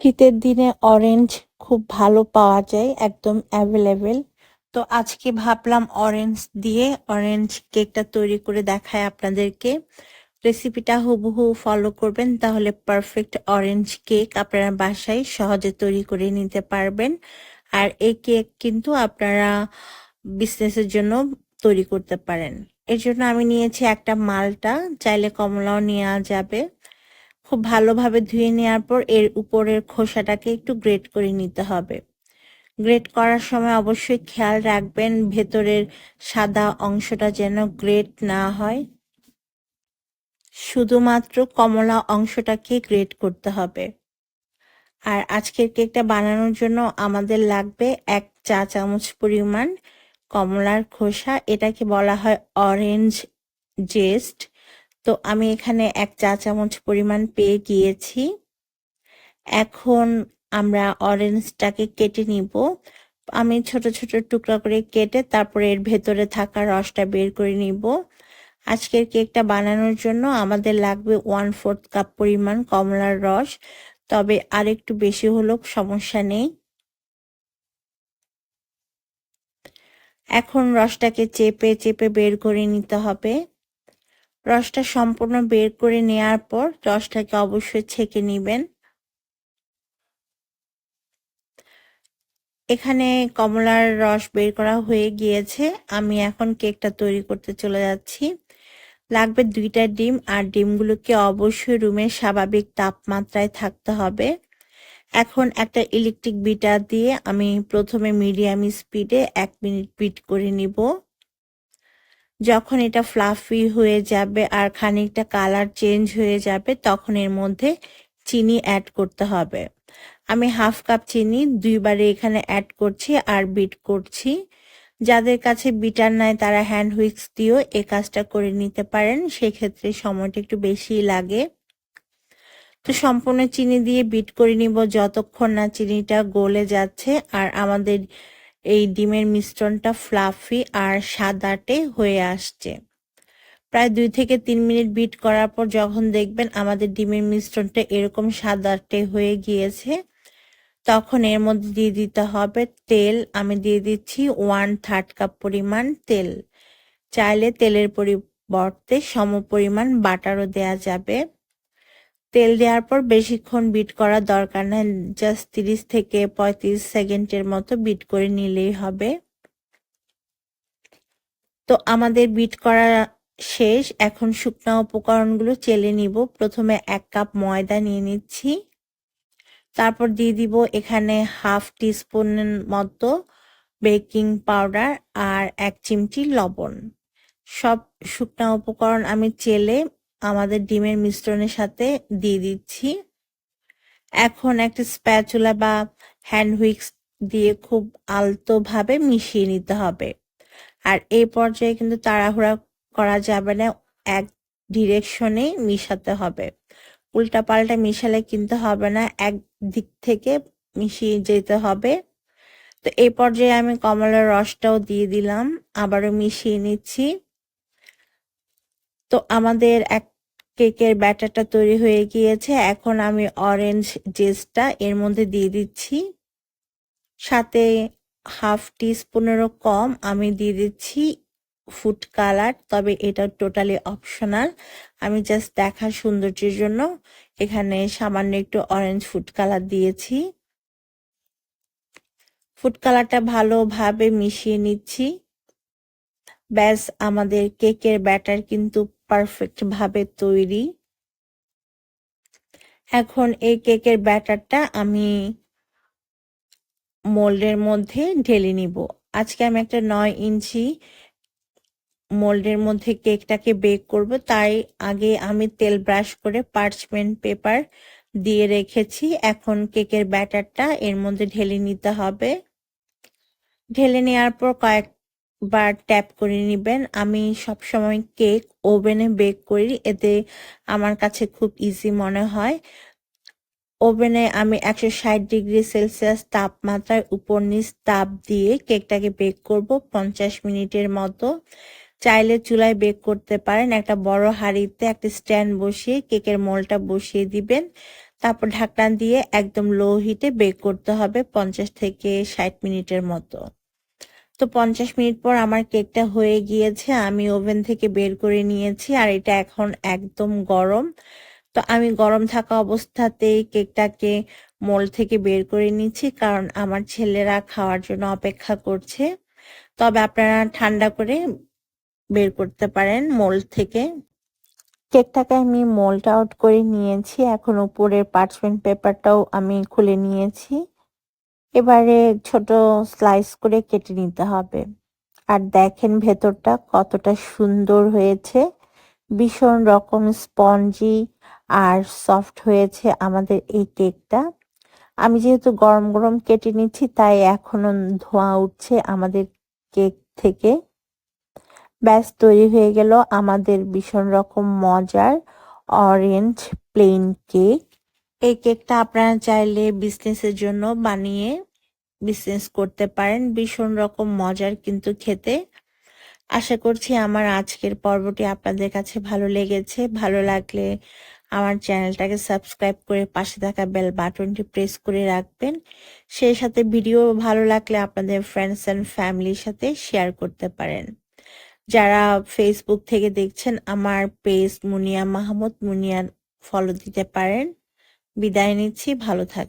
শীতের দিনে অরেঞ্জ খুব ভালো পাওয়া যায়, একদম অ্যাভেলেবেল তো আজকে ভাবলাম অরেঞ্জ দিয়ে অরেঞ্জ কেকটা তৈরি করে দেখায় আপনাদেরকে। রেসিপিটা হুবহু ফলো করবেন, তাহলে পারফেক্ট অরেঞ্জ কেক আপনারা বাসায় সহজে তৈরি করে নিতে পারবেন। আর এই কেক কিন্তু আপনারা বিজনেসের জন্য তৈরি করতে পারেন। এর জন্য আমি নিয়েছি একটা মালটা, চাইলে কমলাও নেওয়া যাবে। খুব ভালোভাবে ধুয়ে নেওয়ার পর এর উপরের খোসাটাকে একটু গ্রেট করে নিতে হবে। গ্রেট করার সময় অবশ্যই খেয়াল রাখবেন ভেতরের সাদা অংশটা যেন গ্রেট না হয়। শুধুমাত্র কমলা অংশটাকে গ্রেট করতে হবে। আর আজকের কেকটা বানানোর জন্য আমাদের লাগবে এক চা চামচ পরিমাণ কমলার খোসা। এটাকে বলা হয় অরেঞ্জ জেস্ট। তো আমি এখানে এক চা চামচ পরিমাণ পেয়ে গিয়েছি। এখন আমরা অরেঞ্জটাকে কেটে নিব। আমি ছোট ছোট টুকরা করে কেটে তারপরে এর ভেতরে থাকা রসটা বের করে নিব। আজকের কেকটা বানানোর জন্য আমাদের লাগবে ওয়ান ফোর্থ কাপ পরিমাণ কমলার রস। তবে আর একটু বেশি হলেও সমস্যা নেই। এখন রসটাকে চেপে চেপে বের করে নিতে হবে। রসটা সম্পূর্ণ বের করে নেয়ার পর রসটাকে অবশ্যই ছেঁকে নেবেন। এখানে কমলার রস বের করা হয়ে গিয়েছে। আমি এখন কেকটা তৈরি করতে চলে যাচ্ছি। লাগবে দুইটা ডিম, আর ডিমগুলোকে অবশ্যই রুমের স্বাভাবিক তাপমাত্রায় থাকতে হবে। এখন একটা ইলেকট্রিক বিটার দিয়ে আমি প্রথমে মিডিয়াম স্পিডে এক মিনিট বিট করে নিব। যখন এটা ফ্লাফি হয়ে যাবে আর খানিকটা কালার চেঞ্জ হয়ে যাবে, তখন এর মধ্যে চিনি অ্যাড করতে হবে। আমি হাফ কাপ চিনি দুইবারে এখানে অ্যাড করছি আর বিট করছি। যাদের কাছে বিটার নাই, তারা হ্যান্ড হুইক্স দিয়েও এ কাজটা করে নিতে পারেন। সেক্ষেত্রে সময়টা একটু বেশি লাগে। তো সম্পূর্ণ চিনি দিয়ে বিট করে নিব। যতক্ষণ না চিনিটা গলে যাচ্ছে আর আমাদের এই ডিমের মিশ্রণটা ফ্লাফি আর সাদাটে হয়ে আসছে। প্রায় দুই থেকে তিন মিনিট বিট করার পর যখন দেখবেন আমাদের ডিমের মিশ্রণটা এরকম সাদাটে হয়ে গিয়েছে, তখন এর মধ্যে দিয়ে দিতে হবে তেল। আমি দিয়ে দিচ্ছি ওয়ান থার্ড কাপ পরিমাণ তেল। চাইলে তেলের পরিবর্তে সম পরিমাণ বাটারও দেয়া যাবে। তেল দেওয়ার পর বেশিক্ষণ বিট করার দরকার নেই জাস্ট তিরিশ থেকে পঁয়ত্রিশ সেকেন্ডের মতো বিট করে নিলেই হবে। তো আমাদের বিট করা শেষ, এখন শুকনা উপকরণগুলো চেলে নিব। প্রথমে এক কাপ ময়দা নিয়ে নিচ্ছি। তারপর দিয়ে দিব এখানে হাফ টিস্পুনের মতো বেকিং পাউডার আর এক চিমটি লবণ। সব শুকনা উপকরণ আমি চেলে আমাদের ডিমের মিশ্রণের সাথে দিয়ে দিচ্ছি। এখন একটা স্প্যাচুলা বা হ্যান্ড হুইক্স দিয়ে খুব আলতোভাবে মিশিয়ে নিতে হবে। আর এই পর্যায়ে কিন্তু তাড়াহুড়া করা যাবে না, এক ডিরেকশনে মিশাতে হবে। উল্টা পাল্টা মিশালে কিন্তু হবে না, এক দিক থেকে মিশিয়ে যেতে হবে। তো এই পর্যায়ে আমি কমলার রসটাও দিয়ে দিলাম, আবারও মিশিয়ে নিচ্ছি। তো আমাদের এক কেকের ব্যাটারটা তৈরি হয়ে গিয়েছে। এখন আমি অরেঞ্জ জেসটা এর মধ্যে দিয়ে দিচ্ছি। সাথে হাফ টি স্পুনেরও কম আমি দিয়ে দিচ্ছি ফুড কালার তবে এটা টোটালি অপশনাল আমি জাস্ট দেখার সৌন্দর্যের জন্য এখানে সামান্য একটু অরেঞ্জ ফুড কালার দিয়েছি। ফুড কালারটা ভালোভাবে মিশিয়ে নিচ্ছি। ব্যাস, আমাদের কেকের ব্যাটার কিন্তু পারফেক্ট ভাবে তৈরি। এখন এই কেকের ব্যাটারটা আমি মোল্ডের মধ্যে ঢেলে নিব। আজকে আমি একটা নয় ইঞ্চি মোল্ডের মধ্যে কেকটাকে বেক করব, তাই আগে আমি তেল ব্রাশ করে পার্চমেন্ট পেপার দিয়ে রেখেছি। এখন কেকের ব্যাটারটা এর মধ্যে ঢেলে নিতে হবে। ঢেলে নেওয়ার পর কয়েকবার ট্যাপ করে নেবেন। আমি সবসময় কেক ওভেনে বেক করি, এতে আমার কাছে খুব ইজি মনে হয়। ওভেনে আমি একশো ষাট ডিগ্রি সেলসিয়াস তাপমাত্রায় উপর নিচ তাপ দিয়ে কেকটাকে বেক করব পঞ্চাশ মিনিটের মতো। চাইলে চুলায় বেক করতে পারেন। একটা বড় হাঁড়িতে একটা স্ট্যান্ড বসিয়ে কেকের মোলটা বসিয়ে দিবেন। তারপর ঢাকনা দিয়ে একদম লো হিটে বেক করতে হবে পঞ্চাশ থেকে ষাট মিনিটের মতো। তো পঞ্চাশ মিনিট পর আমার কেকটা হয়ে গিয়েছে, আমি ওভেন থেকে বের করে নিয়েছি আর এটা এখন একদম গরম। তো আমি গরম থাকা অবস্থাতেই কেকটাকে মোল থেকে বের করে নিচ্ছি কারণ আমার ছেলেরা খাওয়ার জন্য অপেক্ষা করছে। তবে আপনারা ঠান্ডা করে বের করতে পারেন মোল থেকে। কেকটাকে আমি মোল্ড আউট করে নিয়েছি, এখন উপরের পার্চমেন্ট পেপারটাও আমি খুলে নিয়েছি। এবারে ছোট স্লাইস করে কেটে নিতে হবে। আর দেখেন ভেতরটা কতটা সুন্দর হয়েছে। ভীষণ রকম স্পঞ্জি আর সফট হয়েছে আমাদের এই কেকটা আমি যেহেতু গরম গরম কেটে নিচ্ছি, তাই এখনও ধোঁয়া উঠছে আমাদের কেক থেকে। ব্যাস, তৈরি হয়ে গেল আমাদের ভীষণ রকম মজার অরেঞ্জ প্লেন কেক এই কেকটা আপনারা চাইলে বিজনেসের জন্য বানিয়ে বিজনেস করতে পারেন। ভীষণ রকম মজার কিন্তু খেতে। আশা করছি আমার আজকের পর্বটি আপনাদের কাছে ভালো লেগেছে। ভালো লাগলে আমার চ্যানেলটাকে সাবস্ক্রাইব করে পাশে থাকা বেল বাটনটি প্রেস করে রাখবেন। সেই সাথে ভিডিও ভালো লাগলে আপনাদের ফ্রেন্ডস অ্যান্ড ফ্যামিলির সাথে শেয়ার করতে পারেন। যারা ফেসবুক থেকে দেখছেন, আমার পেজ মুনিয়া মাহমুদ, মুনিয়া ফলো দিতে পারেন। বিদায় নিচ্ছি ভালো থাক